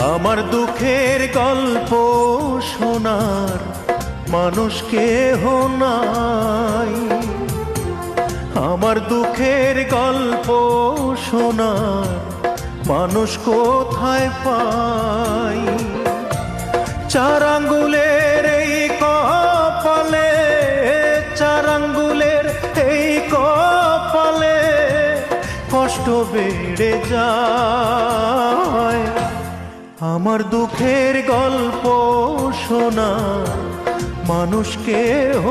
আমার দুঃখের গল্প শোনার মানুষ কেহ নাই। আমার দুঃখের গল্প শোনার মানুষ কোথায় পাই? চার আঙ্গুলের এই কপালে, চার আঙ্গুলের এই কপালে কষ্ট বেড়ে যায়। আমার দুঃখের গল্প শোনা মানুষ কেহ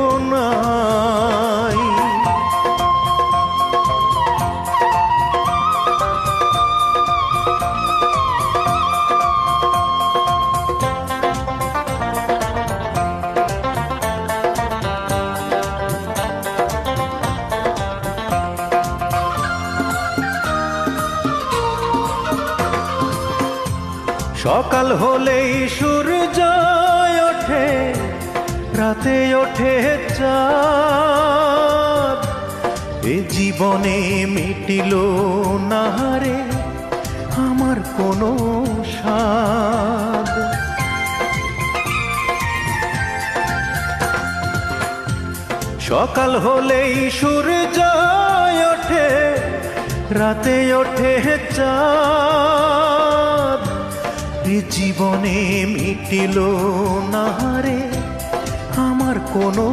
সকাল হলেই সূর্য ওঠে, রাতে ওঠে চাঁদ। এ জীবনে মিটিল না রে আমার কোনো স্বাদ। সকাল হলেই সূর্য ওঠে, রাতে ওঠে চাঁদ। জীবনে মিটিল না রে আমার কোনো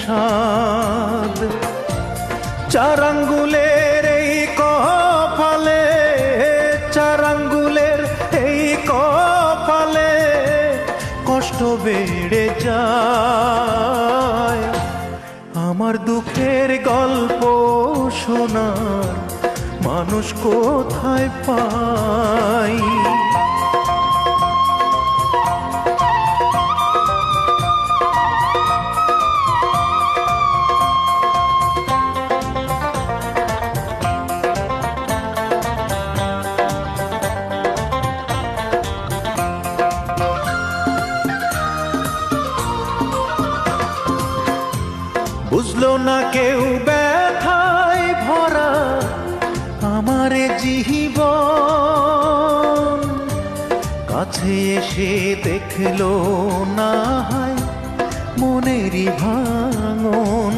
স্বাদ। চার এই কপালে চার আঙ্গুলের এই কপালে কষ্ট বেড়ে যায়। আমার দুঃখের গল্প শোনার মানুষ কোথায় পাই বুঝলো না কেউ ব্যথায় ভরা আমারে জীবন। কাছে এসে দেখল না হয় মনেরই ভাঙন।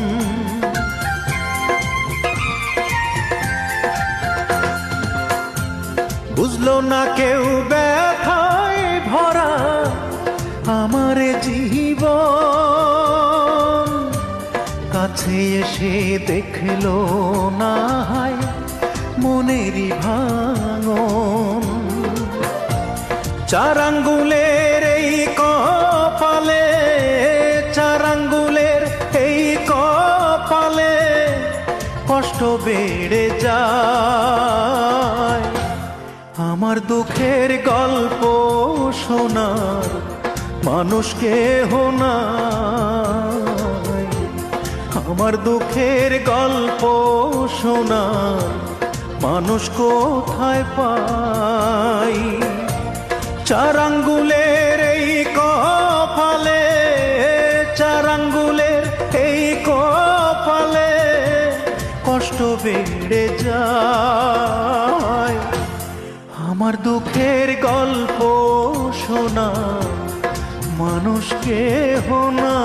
বুঝলো না কেউ ব্যথায় ভরা আমারে জীবন। কাছে এসে দেখল না হয় মনেরই ভাঙন। চার আঙ্গুলের এই কপালে চার আঙ্গুলের এই কপালে কষ্ট বেড়ে যায়। আমার দুঃখের গল্প শোনার মানুষ কেহ নাই আমার দুঃখের গল্প শোনার মানুষ কোথায় পাই চার আঙ্গুলের এই কপালে চার আঙ্গুলের এই কপালে কষ্ট বেড়ে যায়। আমার দুঃখের গল্প শোনা মানুষ কেহ না